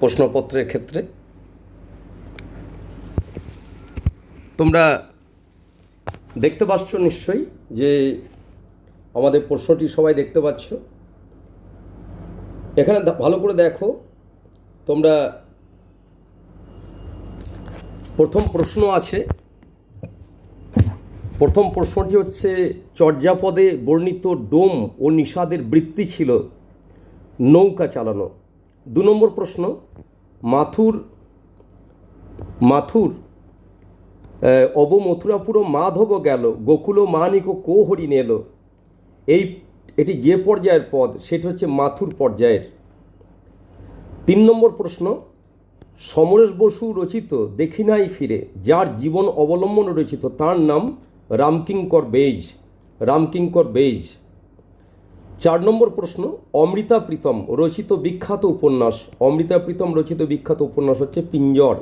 প্রশ্নপত্রের ক্ষেত্রে? তোমরা দেখতে পাচ্ছ নিশ্চয়ই যে আমাদের প্রশ্নটি সবাই দেখতে পাচ্ছ। এখানে ভালো করে দেখো, তোমরা প্রথম প্রশ্ন আছে। প্রথম প্রশ্নটি হচ্ছে, চর্যাপদে বর্ণিত ডোম ও নিষাদের বৃত্তি ছিল নৌকা চালানো। দু নম্বর প্রশ্ন, মাথুর মাথুর অব মথুরাপুর মাধব গেল, গোকুল মানিক কো হরিণ এলো এই, এটি যে পর্যায়ের পদ, সেটি হচ্ছে মাথুর পর্যায়ের। তিন নম্বর প্রশ্ন, সমরেশ বসু রচিত দেখি নাই ফিরে, যার জীবন অবলম্বন রচিত, তার নাম রামকিঙ্কর বেইজ রামকিঙ্কর বেইজ। চার নম্বর প্রশ্ন, অমৃতা প্রীতম রচিত বিখ্যাত উপন্যাস, অমৃতা প্রীতম রচিত বিখ্যাত উপন্যাস হচ্ছে পিঞ্জর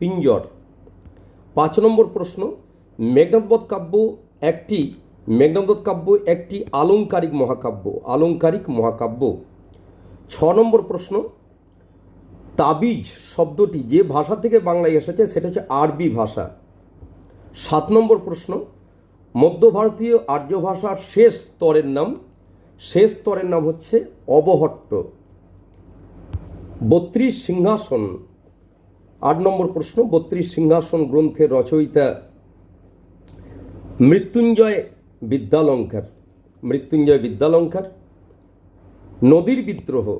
পিঞ্জর। পাঁচ নম্বর প্রশ্ন মেঘনাথবধ কাব্য একটি মেঘনাথবধ কাব্য একটি আলংকারিক মহাকাব্য আলংকারিক মহাকাব্য। ছ নম্বর প্রশ্ন, তাবিজ শব্দটি যে ভাষা থেকে বাংলায় এসেছে সেটা হচ্ছে আরবি ভাষা। সাত নম্বর প্রশ্ন, মধ্য ভারতীয় আর্য ভাষার শেষ স্তরের নাম শেষ স্তরের নাম হচ্ছে অবহট্ট। বত্রিশ সিংহাসন। আট নম্বর প্রশ্ন, বত্রিশ সিংহাসন গ্রন্থের রচয়িতা মৃত্যুঞ্জয় বিদ্যালঙ্কার। মৃত্যুঞ্জয় বিদ্যালঙ্কার, নদীর বিদ্রোহ।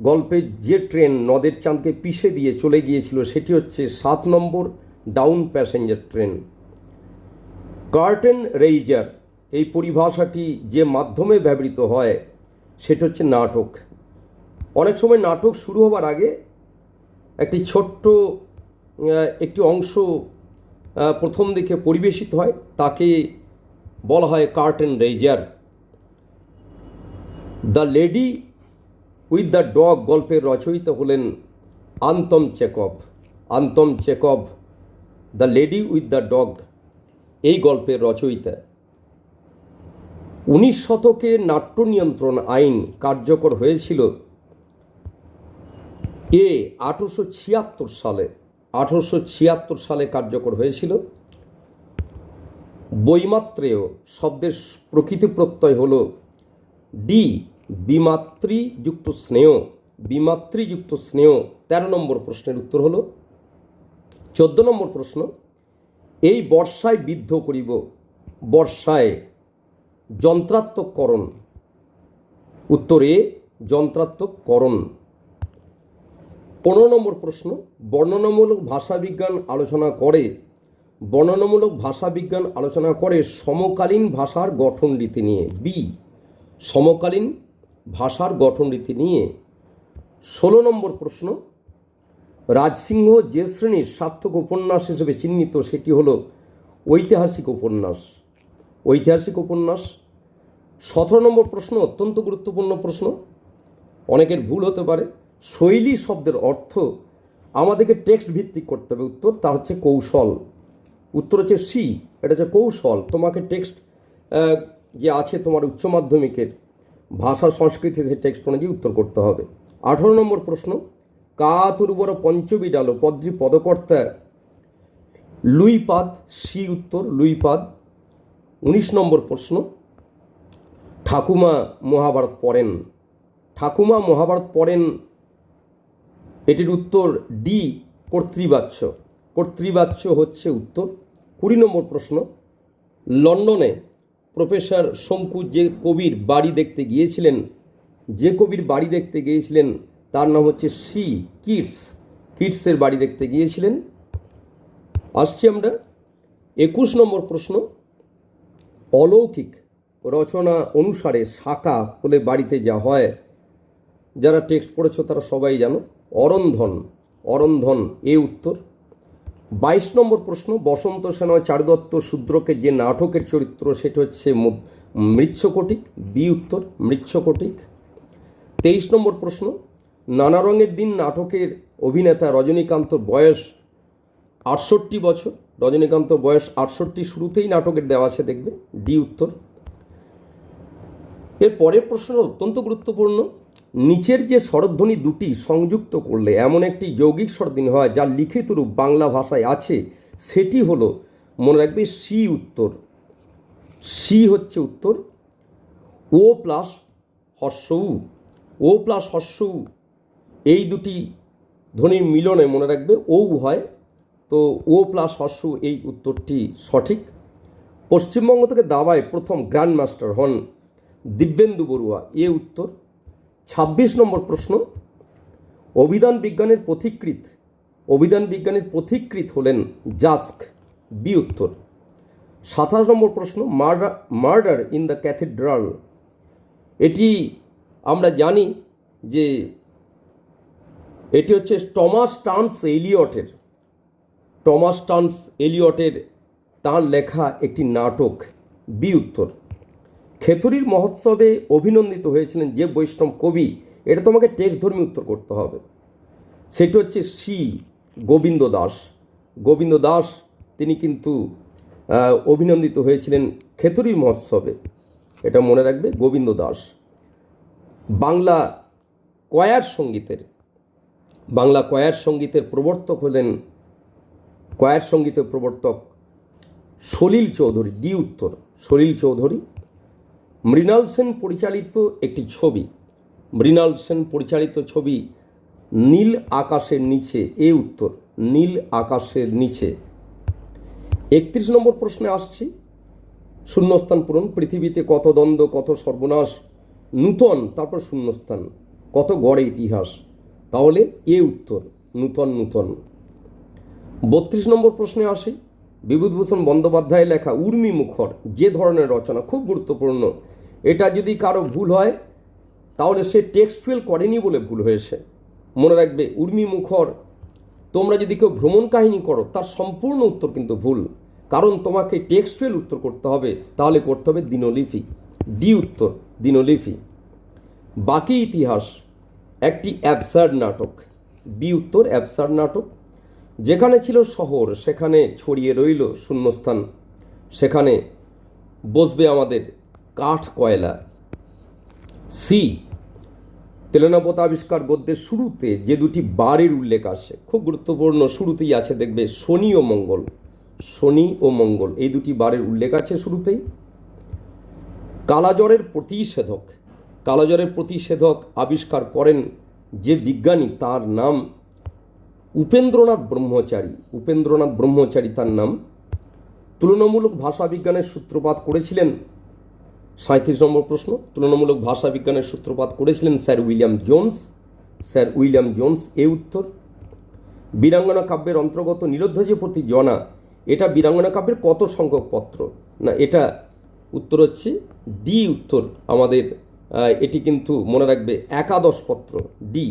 গল্পে যে ট্রেন নদের চাঁদকে পিষে দিয়ে চলে গিয়েছিল, সেটি হচ্ছে সাত নম্বর down passenger train. Curtain raiser এই পরিভাষাটি যে মাধ্যমে ব্যবহৃত হয়, সেটা হচ্ছে নাটক। অনেক সময় নাটক শুরু হবার আগে একটি ছোট্ট একটি অংশ প্রথম দিকে পরিবেশিত হয়, তাকে বলা হয় curtain raiser the lady with the dog গল্পের রচয়িতা হলেন Anton Chekhov Anton Chekhov the lady with the dog, এই গল্পের রচয়িতা। উনিশ শতকে নাট্য নিয়ন্ত্রণ আইন কার্যকর হয়েছিল এ আঠেরোশো ছিয়াত্তর সালে। আঠেরোশো ছিয়াত্তর সালে কার্যকর হয়েছিল। বৈমাত্রেয় শব্দের প্রকৃতি প্রত্যয় হল ডি বিমাতৃযুক্ত স্নেহ। বিমাতৃযুক্ত স্নেহ, তেরো নম্বর প্রশ্নের উত্তর হলো। চোদ্দ নম্বর প্রশ্ন, এই বর্ষায় বিদ্ধ করিব, বর্ষায় যন্ত্রাত্মকরণ উত্তর যন্ত্রাত্মকরণ পনেরো নম্বর প্রশ্ন, বর্ণনামূলক ভাষাবিজ্ঞান আলোচনা করে, বর্ণনামূলক ভাষাবিজ্ঞান আলোচনা করে সমকালীন ভাষার গঠন রীতি নিয়ে। বি, সমকালীন ভাষার গঠন রীতি নিয়ে। ষোলো নম্বর প্রশ্ন, রাজসিংহ যে শ্রেণির সার্থক উপন্যাস হিসেবে চিহ্নিত, সেটি হলো ঐতিহাসিক উপন্যাস। ঐতিহাসিক উপন্যাস। সতেরো নম্বর প্রশ্ন অত্যন্ত গুরুত্বপূর্ণ প্রশ্ন। অনেকের ভুল হতে পারে। শৈলী শব্দের অর্থ আমাদেরকে টেক্সট ভিত্তিক করতে হবে। উত্তর তা হচ্ছে কৌশল। উত্তর হচ্ছে সি, এটা হচ্ছে কৌশল। তোমাকে টেক্সট যে আছে তোমার উচ্চ মাধ্যমিকের ভাষা, সংস্কৃতি সে টেক্সট অনুযায়ী উত্তর করতে হবে। আঠারো নম্বর প্রশ্ন কাতুর্বর পঞ্চবিডালো পদ্রি পদকর্তা লুইপাদ, সি উত্তর, লুইপাদ। উনিশ নম্বর প্রশ্ন, ঠাকুমা মহাভারত পড়েন। ঠাকুমা মহাভারত পড়েন, এটির উত্তর ডি, কর্তৃবাচ্য। কর্তৃবাচ্য হচ্ছে উত্তর। কুড়ি নম্বর প্রশ্ন, লন্ডনে প্রফেসর শঙ্কু যে কবির বাড়ি দেখতে গিয়েছিলেন, যে কবির বাড়ি দেখতে গিয়েছিলেন, তার নাম হচ্ছে সি, কিটস। কিটসের বাড়ি দেখতে গিয়েছিলেন। আসছি আমরা। একুশ নম্বর প্রশ্ন অলৌকিক রচনা অনুসারে শাখা হলে বাড়িতে যা হয়। যারা টেক্সট পড়েছ তারা সবাই জানো। অরন্ধন অরন্ধন এ উত্তর। বাইশ নম্বর প্রশ্ন, বসন্ত সেনয় চারুদত্ত শূদ্রকে যে নাটকের চরিত্র, সেটা হচ্ছে মু- মৃচ্ছকটিক। বি উত্তর, মৃচ্ছকটিক। তেইশ নম্বর প্রশ্ন, নানা রঙের দিন নাটকের অভিনেতা রজনীকান্তর বয়স আটষট্টি বছর, রজনীকান্ত বয়স আটষট্টি, শুরুতেই নাটকের দেওয়া আছে দেখবে, ডি উত্তর। এর পরের প্রশ্ন অত্যন্ত গুরুত্বপূর্ণ। নিচের যে স্বরধ্বনি দুটি সংযুক্ত করলে এমন একটি যৌগিক স্বরধ্বনি হয় যার লিখিত রূপ বাংলা ভাষায় আছে, সেটি হলো, মনে রাখবে সি উত্তর। সি হচ্ছে উত্তর, ও প্লাস হর্ষ উ ও প্লাস হর্ষ উ এই দুটি ধ্বনির মিলনে মনে রাখবে ও হয় তো ও প্লাস উ এই উত্তরটি সঠিক। পশ্চিমবঙ্গ থেকে দাবায় প্রথম গ্র্যান্ড মাস্টার হন দিব্যেন্দু বড়ুয়া, এ উত্তর। ছাব্বিশ নম্বর প্রশ্ন, অভিধান বিজ্ঞানের পথিকৃত অভিধান বিজ্ঞানের পথিকৃত হলেন জাস্ক, বি উত্তর। সাতাশ নম্বর প্রশ্ন murder murder in the cathedral. এটি আমরা জানি যে এটি হচ্ছে টমাস টান্স এলিয়টের টমাস টান্স এলিয়টের তাঁর লেখা একটি নাটক, বি উত্তর। খেতুরির মহোৎসবে অভিনন্দিত হয়েছিলেন যে বৈষ্ণব কবি, এটা তোমাকে টেক্সট ধর্মী উত্তর করতে হবে। সেটি হচ্ছে সি গোবিন্দ দাস। গোবিন্দ দাস, তিনি কিন্তু অভিনন্দিত হয়েছিলেন খেতুরির মহোৎসবে। এটা মনে রাখবে, গোবিন্দ দাস। বাংলা কয়ার সঙ্গীতের, বাংলা কয়ার সঙ্গীতের প্রবর্তক হলেন কয়ার সঙ্গীতের প্রবর্তক সলিল চৌধুরী, ডি উত্তর, সলিল চৌধুরী। মৃণাল সেন পরিচালিত একটি ছবি, মৃণাল সেন পরিচালিত ছবি নীল আকাশের নিচে, এ উত্তর, নীল আকাশের নিচে। একত্রিশ নম্বর প্রশ্নে আসছি। শূন্যস্থান পূরণ, পৃথিবীতে কত দ্বন্দ্ব, কত সর্বনাশ? নূতন, তারপর শূন্যস্থান, কত গড়ে ইতিহাস? তাহলে এ উত্তর, নূতন নূতন। বত্রিশ নম্বর প্রশ্নে আসি। বিভূতিভূষণ বন্দ্যোপাধ্যায়ের লেখা উর্মি মুখর যে ধরনের রচনা খুব গুরুত্বপূর্ণ। এটা যদি কারও ভুল হয়, তাহলে সে টেক্সটুয়াল করেনি বলে ভুল হয়েছে। মনে রাখবে, উর্মি মুখর, তোমরা যদি কেউ ভ্রমণ কাহিনী করো, তার সম্পূর্ণ উত্তর কিন্তু ভুল। কারণ তোমাকে টেক্সটুয়াল উত্তর করতে হবে, তাহলে করতে হবে দিনলিপি। ডি উত্তর, দিনলিপি। বাকি ইতিহাস, একটি অ্যাবসার্ড নাটক। বি উত্তর, অ্যাবসার্ড নাটক। যেখানে ছিল শহর, সেখানে ছড়িয়ে রইল শূন্যস্থান। সেখানে বসবে আমাদের কাঠ কয়লা। সি তেলেনাপথ আবিষ্কার গদ্যের শুরুতে যে দুটি বারের উল্লেখ আছে খুব গুরুত্বপূর্ণ শুরুতেই আছে দেখবে শনি ও মঙ্গল। শনি ও মঙ্গল, এই দুটি বারের উল্লেখ আছে শুরুতেই। কালাজ্বরের প্রতিষেধক। কালাজ্বরের প্রতিষেধক আবিষ্কার করেন যে বিজ্ঞানী, তার নাম উপেন্দ্রনাথ ব্রহ্মচারী। উপেন্দ্রনাথ ব্রহ্মচারী তার নাম। তুলনামূলক ভাষা বিজ্ঞানের সূত্রপাত করেছিলেন সাঁত্রিশ নম্বর প্রশ্ন। তুলনামূলক ভাষা বিজ্ঞানের সূত্রপাত করেছিলেন sir William Jones. Sir William Jones এ উত্তর। বীরাঙ্গনা কাব্যের অন্তর্গত নীলধ্বজের প্রতি জনা, এটা বীরাঙ্গনা কাব্যের কত সংখ্যক পত্র? না, এটা উত্তর হচ্ছে ডি উত্তর আমাদের এটি কিন্তু মনে রাখবে একাদশ পত্র, ডি।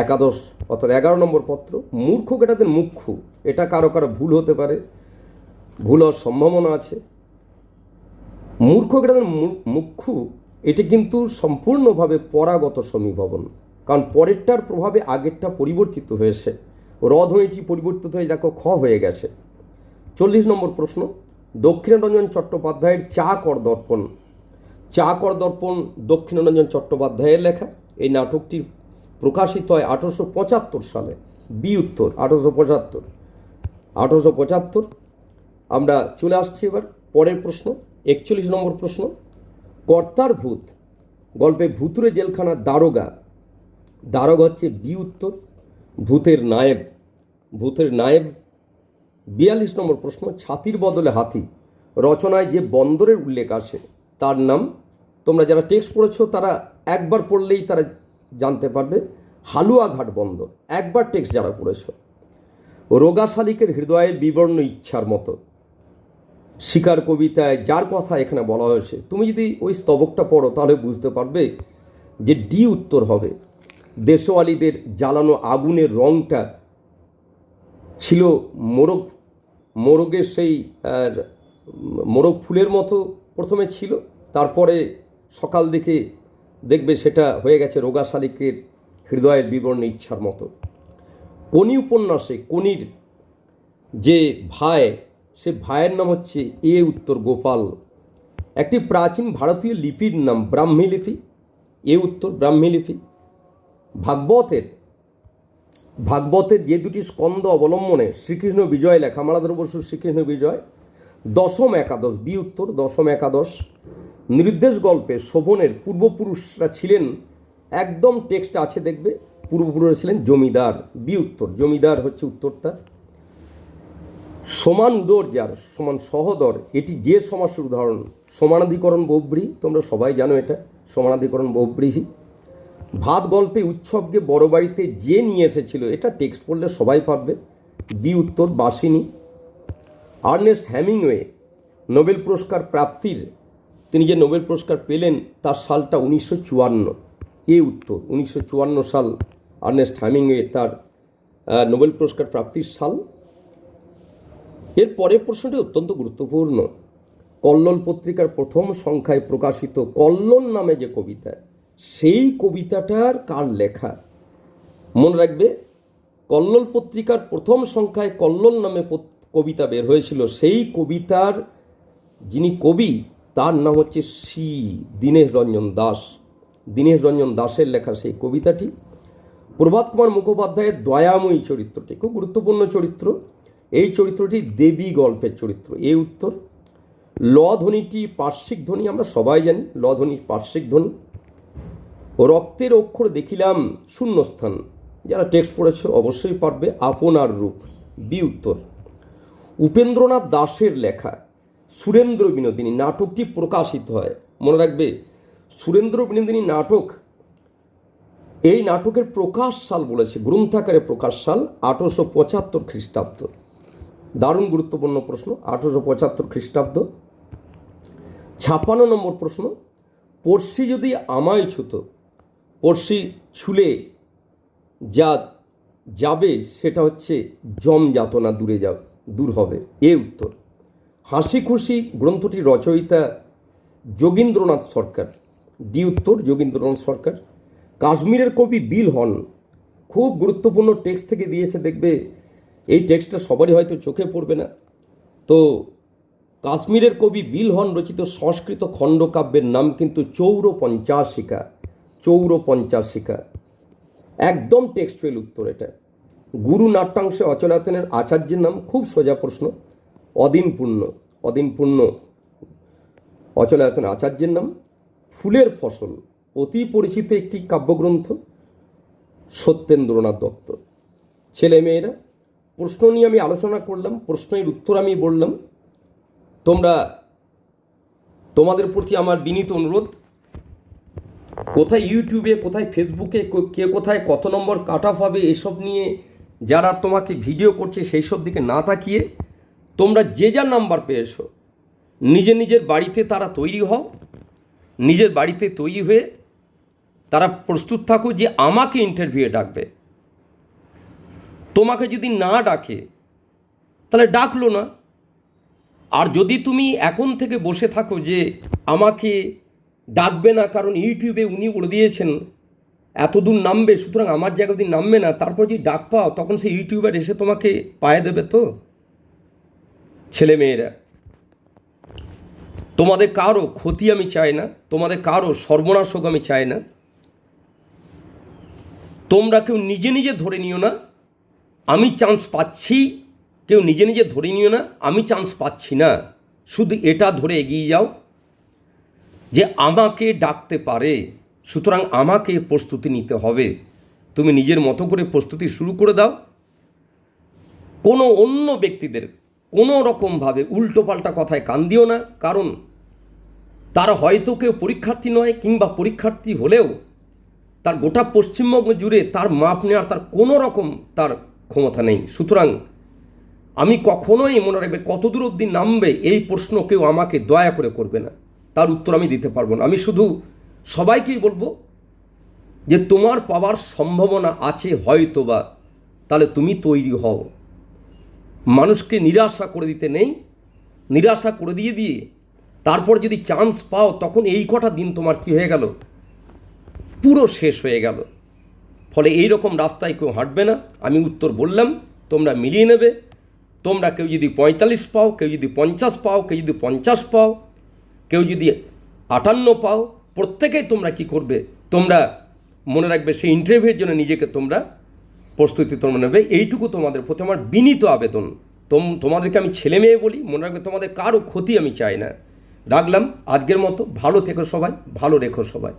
একাদশ অর্থাৎ এগারো নম্বর পত্র, মূর্খ কেটাদের মুখ্যু। এটা কারও কারও ভুল হতে পারে, ভুল হওয়ার সম্ভাবনা আছে। মূর্খ কেটাদের মুখ্যু, এটি কিন্তু সম্পূর্ণভাবে পরাগত সমীভবন, কারণ পরেরটার প্রভাবে আগেরটা পরিবর্তিত হয়েছে। রধ্বনিটি পরিবর্তিত হয়ে দেখো, খ হয়ে গেছে। চল্লিশ নম্বর প্রশ্ন, দক্ষিণারঞ্জন চট্টোপাধ্যায়ের চা কর দর্পণ। চা কর দর্পণ দক্ষিণারঞ্জন চট্টোপাধ্যায়ের লেখা। এই নাটকটি প্রকাশিত হয় আঠারোশো পঁচাত্তর সালে, বি উত্তর, আঠারোশো পঁচাত্তর। আঠারোশো পঁচাত্তর, আমরা চলে আসছি এবার, পরের প্রশ্ন, একচল্লিশ নম্বর প্রশ্ন। কর্তার ভূত, গল্পে ভূতুরে জেলখানার দারোগা। দারোগা হচ্ছে বি উত্তর, ভূতের নায়েব। ভূতের নায়েব, বিয়াল্লিশ নম্বর প্রশ্ন, ছাতির বদলে হাতি। রচনায় যে বন্দরের উল্লেখ আসে, তার নাম, তোমরা যারা টেক্সট পড়েছো, তারা একবার পড়লেই তারা জানতে পারবে, হালুয়াঘাট বন্দর একবার টেক্সট যারা পড়েছো রোগা শালিকের হৃদয়ের বিবর্ণ ইচ্ছার মতো। শিকার কবিতায় যার কথা এখানে বলা হয়েছে, তুমি যদি ওই স্তবকটা পড়ো, তাহলে বুঝতে পারবে যে ডি উত্তর হবে। দেশওয়ালিদের জ্বালানো আগুনের রঙটা ছিল মোরগ, মোরগের সেই মোরগ ফুলের মতো প্রথমে ছিল, তারপরে সকাল দিকে দেখবে সেটা হয়ে গেছে রোগা শালিকের হৃদয়ের বিবরণে ইচ্ছার মতো। কোনি উপন্যাসে কোনির যে ভাই সে ভাইয়ের নাম হচ্ছে এ উত্তর গোপাল। একটি প্রাচীন ভারতীয় লিপির নাম ব্রাহ্মী লিপি, এ উত্তর ব্রাহ্মী লিপি। ভাগবতের ভাগবতের যে দুটি স্কন্দ অবলম্বনে শ্রীকৃষ্ণ বিজয় লেখা মালাধর বসু শ্রীকৃষ্ণ বিজয়, দশম একাদশ, বি উত্তর দশম একাদশ নির্দেশ গল্পে শোভনের পূর্বপুরুষরা ছিলেন একদম টেক্সট আছে দেখবে, পূর্বপুরুষরা ছিলেন জমিদার। বি উত্তর, জমিদার হচ্ছে উত্তর তার সমান উদর যার, সমান সহদর, এটি যে সমাসের উদাহরণ, সমানাধিকরণ বব্রী, তোমরা সবাই জানো এটা, সমানাধিকরণ বব্রীহি ভাত গল্পে উৎসবকে বড় বাড়িতে যে নিয়ে এসেছিল, এটা টেক্সট পড়লে সবাই পারবে। বি উত্তর, বাসিনী। আর্নেস্ট হ্যামিংওয়ে নোবেল পুরস্কার প্রাপ্তির তিনি যে নোবেল পুরস্কার পেলেন, তার সালটা উনিশশো চুয়ান্ন। এ উত্তর, উনিশশো চুয়ান্ন সাল আর্নেস্ট হ্যামিংওয়ে তার নোবেল পুরস্কার প্রাপ্তির সাল। এর পরের প্রশ্নটি অত্যন্ত গুরুত্বপূর্ণ। কল্লোল পত্রিকার প্রথম সংখ্যায় প্রকাশিত কল্লোল নামে যে কবিতা, সেই কবিতাটার কার লেখা? মনে রাখবে, কল্লোল পত্রিকার প্রথম সংখ্যায় কল্লোল নামে কবিতা বের হয়েছিল, সেই কবিতার যিনি কবি তার নাম হচ্ছে সি দীনেশ রঞ্জন দাস। দীনেশ রঞ্জন দাসের লেখা সেই কবিতাটি প্রভাত কুমার মুখোপাধ্যায়ের দয়াময়ী চরিত্রটি, খুব গুরুত্বপূর্ণ চরিত্র। এই চরিত্রটি দেবী গল্পের চরিত্র এই উত্তর। ল ধ্বনিটি পার্শ্বিক ধ্বনি, আমরা সবাই জানি ল ধ্বনি পার্শ্বিক ধ্বনি। রক্তের অক্ষর দেখিলাম শূন্যস্থান, যারা টেক্সট পড়েছে অবশ্যই পারবে, আপনার রূপ, বি উত্তর। উপেন্দ্রনাথ দাসের লেখা সুরেন্দ্র বিনোদিনী নাটকটি প্রকাশিত হয়। মনে রাখবে, সুরেন্দ্র বিনোদিনী নাটক এই নাটকের প্রকাশ সাল বলেছে, গ্রন্থাকারে প্রকাশ সাল আঠারোশো পঁচাত্তর খ্রিস্টাব্দ। দারুণ গুরুত্বপূর্ণ প্রশ্ন, আঠারোশো পঁচাত্তর খ্রিস্টাব্দ। ছাপ্পান্ন নম্বর প্রশ্ন, পড়শি যদি আমায় ছুতো, পড়শি ছুলে যা যাবে সেটা হচ্ছে জম যাতনা দূরে যাব দূর হবে, এ উত্তর। হাসি খুশি গ্রন্থটির রচয়িতা যোগীন্দ্রনাথ সরকার, ডি উত্তর যোগীন্দ্রনাথ সরকার। কাশ্মীরের কবি বিল হন, খুব গুরুত্বপূর্ণ টেক্সট থেকে দিয়েছে, দেখবে এই টেক্সটটা সবারই হয়তো চোখে পড়বে না। তো কাশ্মীরের কবি বিল হন রচিত সংস্কৃত খণ্ডকাব্যের নাম কিন্তু চৌর পঞ্চাশিকা চৌর পঞ্চাশিকা একদম টেক্সটুয়াল উত্তর এটা। গুরু নাট্যাংশে অচলাতনের আচার্যের নাম, খুব সোজা প্রশ্ন। অদিনপূর্ণ অদিনপূর্ণ অচলায়তন আচার্যের নাম। ফুলের ফসল, অতি পরিচিত একটি কাব্যগ্রন্থ, সত্যেন্দ্রনাথ দত্ত। ছেলে মেয়েরা, প্রশ্ন নিয়ে আমি আলোচনা করলাম, প্রশ্নের উত্তর আমি বললাম। তোমরা, তোমাদের প্রতি আমার বিনীত অনুরোধ, কোথায় ইউটিউবে, কোথায় ফেসবুকে, কে কোথায় কত নম্বর কাট অফ হবে, এসব নিয়ে যারা তোমাকে ভিডিও করছে, সেই সব দিকে না তাকিয়ে তোমরা যে যার নাম্বার পেয়েছ, নিজে নিজের বাড়িতে তারা তৈরি হও, নিজের বাড়িতে তৈরি হয়ে তারা প্রস্তুত থাকো যে আমাকে ইন্টারভিউয়ে ডাকবে। তোমাকে যদি না ডাকে, তাহলে ডাকলো না। আর যদি তুমি এখন থেকে বসে থাকো যে আমাকে ডাকবে না, কারণ ইউটিউবে উনি বলে দিয়েছেন এত দূর নামবে, সুতরাং আমার জায়গা যদি নামবে না, তারপর যদি ডাক পাও, তখন সেই ইউটিউবার এসে তোমাকে পায়ে দেবে তো? ছেলে মেয়েরা, তোমাদের কারও ক্ষতি আমি চাই না, তোমাদের কারও সর্বনাশ হোক আমি চাই না। তোমরা কেউ নিজে নিজে ধরে নিও না, আমি চান্স পাচ্ছি, কেউ নিজে নিজে ধরে নিও না, আমি চান্স পাচ্ছি না। শুধু এটা ধরে এগিয়ে যাও যে আমাকে ডাকতে পারে, সুতরাং আমাকে প্রস্তুতি নিতে হবে। তুমি নিজের মতো করে প্রস্তুতি শুরু করে দাও। কোনো অন্য ব্যক্তিদের কোনো রকমভাবে উল্টোপাল্টা কথায় কান দিও না। কারণ তারা হয়তো কেউ পরীক্ষার্থী নয় কিংবা পরীক্ষার্থী হলেও তার গোটা পশ্চিমবঙ্গ জুড়ে তার মাপ নেওয়ার তার কোনো রকম তার ক্ষমতা নেই। সুতরাং আমি কখনোই মনে রাখবে কত দূর অবধি নামবে এই প্রশ্ন কেউ আমাকে দয়া করে করবে না। তার উত্তর আমি দিতে পারব না। আমি শুধু সবাইকেই বলব যে তোমার পাওয়ার সম্ভাবনা আছে হয়তো বা তাহলে তুমি তৈরি হও। মানুষকে নিরাশা করে দিতে নেই, নিরাশা করে দিয়ে দিয়ে তারপর যদি চান্স পাও, তখন এই কটা দিন তোমার কি হয়ে গেল? পুরো শেষ হয়ে গেল। ফলে এই রকম রাস্তায় কেউ হাঁটবে না। আমি উত্তর বললাম, তোমরা মিলিয়ে নেবে। তোমরা কেউ যদি পঁয়তাল্লিশ পাও, কেউ যদি পঞ্চাশ পাও, কেউ যদি পঞ্চাশ পাও, কেউ যদি আটান্ন পাও, প্রত্যেকেই তোমরা কি করবে? তোমরা মনে রাখবে সেই ইন্টারভিউয়ের জন্য নিজেকে তোমরা প্রস্তুতি তোমরা নেবে। এইটুকু তোমাদের প্রতি আমার বিনীত আবেদন। তোম, তোমাদেরকে আমি ছেলে মেয়ে বলি, মনে রাখবে তোমাদের কারও ক্ষতি আমি চাই না। রাখলাম, আজকের মতো। ভালো থেকো সবাই, ভালো রেখো সবাই।